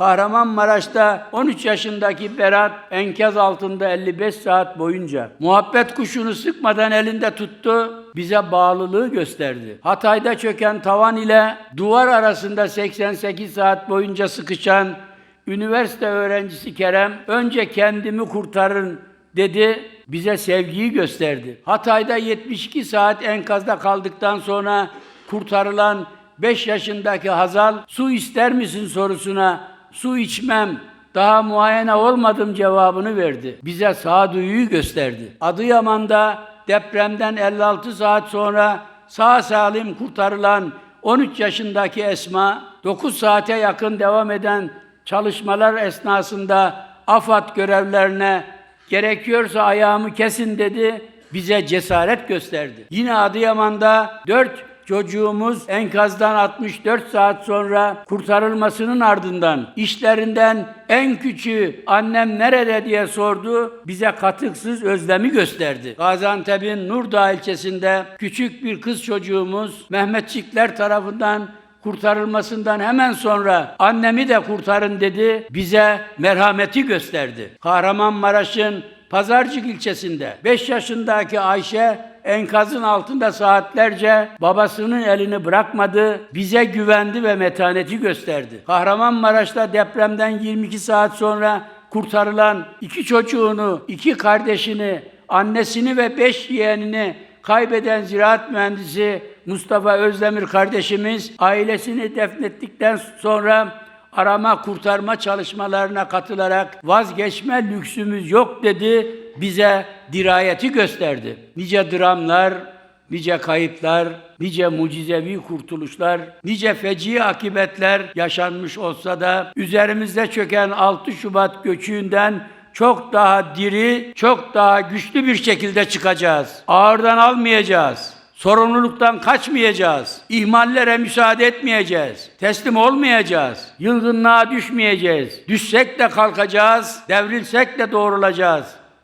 Kahramanmaraş'ta 13 yaşındaki Berat enkaz altında 55 saat boyunca muhabbet kuşunu sıkmadan elinde tuttu, bize bağlılığı gösterdi. Hatay'da çöken tavan ile duvar arasında 88 saat boyunca sıkışan üniversite öğrencisi Kerem önce kendimi kurtarın dedi, bize sevgiyi gösterdi. Hatay'da 72 saat enkazda kaldıktan sonra kurtarılan 5 yaşındaki Hazal su ister misin sorusuna su içmem daha muayene olmadım cevabını verdi. Bize sağduyuyu gösterdi. Adıyaman'da depremden 56 saat sonra sağ salim kurtarılan 13 yaşındaki Esma 9 saate yakın devam eden çalışmalar esnasında AFAD görevlerine gerekiyorsa ayağımı kesin dedi bize cesaret gösterdi. Yine Adıyaman'da 4 çocuğumuz enkazdan 64 saat sonra kurtarılmasının ardından işlerinden en küçüğü annem nerede diye sordu. Bize katıksız özlemi gösterdi. Gaziantep'in Nurdağ ilçesinde küçük bir kız çocuğumuz Mehmetçikler tarafından kurtarılmasından hemen sonra annemi de kurtarın dedi. Bize merhameti gösterdi. Kahramanmaraş'ın Pazarcık ilçesinde 5 yaşındaki Ayşe enkazın altında saatlerce babasının elini bırakmadı, bize güvendi ve metaneti gösterdi. Kahramanmaraş'ta depremden 22 saat sonra kurtarılan iki çocuğunu, iki kardeşini, annesini ve beş yeğenini kaybeden ziraat mühendisi Mustafa Özdemir kardeşimiz ailesini defnettikten sonra arama kurtarma çalışmalarına katılarak vazgeçme lüksümüz yok dedi, bize dirayeti gösterdi. Nice dramlar, nice kayıplar, nice mucizevi kurtuluşlar, nice feci akibetler yaşanmış olsa da üzerimizde çöken 6 Şubat göçüğünden çok daha diri, çok daha güçlü bir şekilde çıkacağız. Ağırdan almayacağız. Sorumluluktan kaçmayacağız. İhmallere müsaade etmeyeceğiz. Teslim olmayacağız. Yılgınlığa düşmeyeceğiz. Düşsek de kalkacağız. Devrilsek de doğrulacağız.